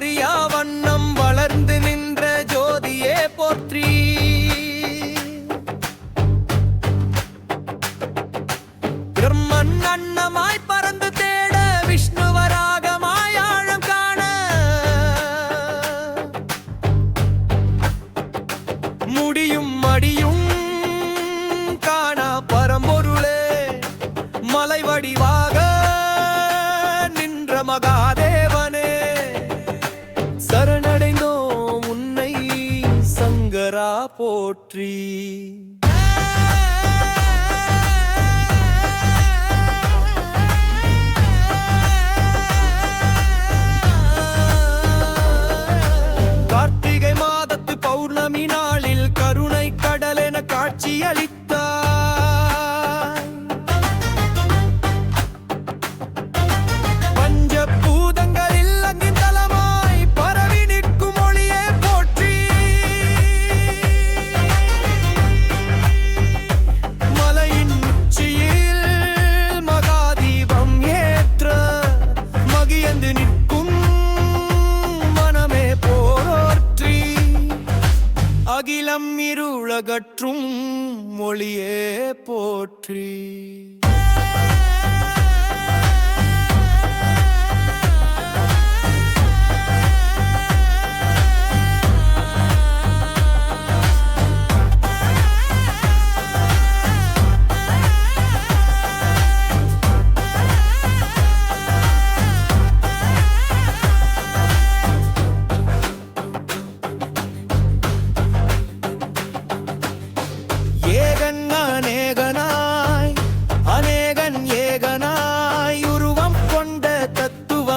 அறியா வண்ணம் வளர்ந்து நின்ற ஜோதியே போற்றி. பிரம்மன் அன்னமாய் பறந்து தேட விஷ்ணுவராகமாய் ஆழம் காண. முடியும் மடியும் காணா பரம்பொருளே. மலை வடிவாக நின்ற மகாத போற்றி. அகிலம் இருளகற்றும் மொழியே போற்றி.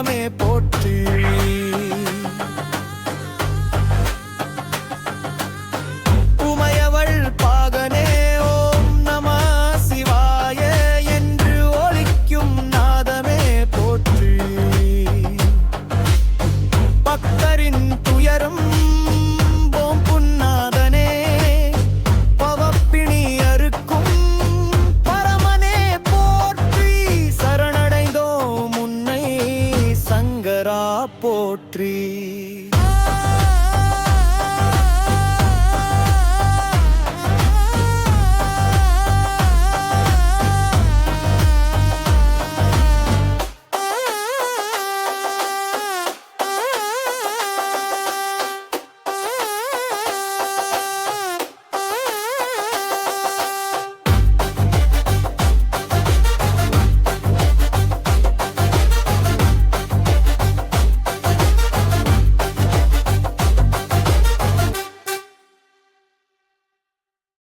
நாமே போற்றி ஈஸ்வரா போற்றி.